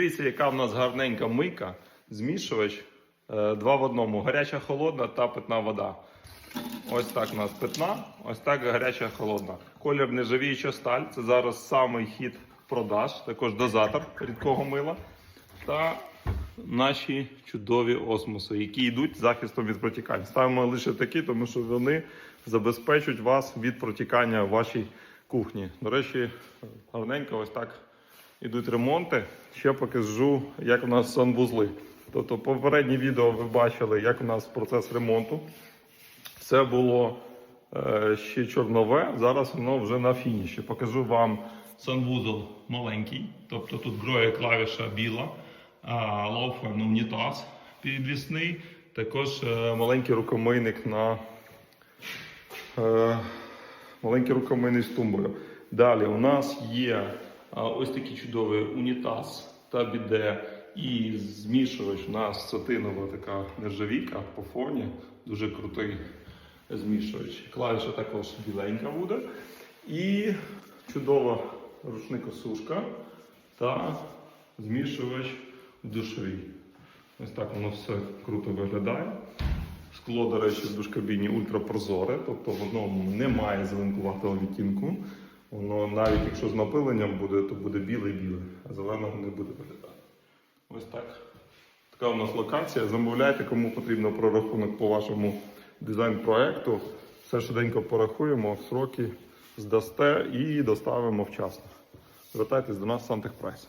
Дивіться, яка в нас гарненька мийка, змішувач. е, Два в одному. Гаряча холодна та питна вода. Ось так у нас питна, ось так гаряча холодна. Колір нержавіюча сталь. Це зараз самий хід продаж, також дозатор рідкого мила. Та наші чудові осмоси, які йдуть захистом від протікань. Ставимо лише такі, тому що вони забезпечують вас від протікання в вашій кухні. До речі, гарненько ось так ідуть ремонти. Ще покажу, як у нас санвузли. Тобто, попереднє відео ви бачили, як у нас процес ремонту. Це було е, ще чорнове, зараз воно вже на фініші. Покажу вам санвузол маленький, тобто тут гроє клавіша біла, а лоуферн унітаз підвісний, також е, маленький рукомийник на е, маленький рукомийник з тумбою. Далі у нас є ось такий чудовий унітаз та біде і змішувач у нас сатинова така нержавійка по фоні. Дуже крутий змішувач. Клавіша також біленька буде. І чудова рушникосушка та змішувач в душовій. Ось так воно все круто виглядає. Скло, до речі, в душкабіні ультрапрозоре, тобто воно немає зеленкуватого відтінку. Воно навіть якщо з напиленням буде, то буде біле-біле, а зеленого не буде виглядати. Ось так. Така у нас локація. Замовляйте, кому потрібно прорахунок по вашому дизайн-проекту. Все швиденько порахуємо, сроки здасте і доставимо вчасно. Звертайтесь до нас в Сантехпрайс.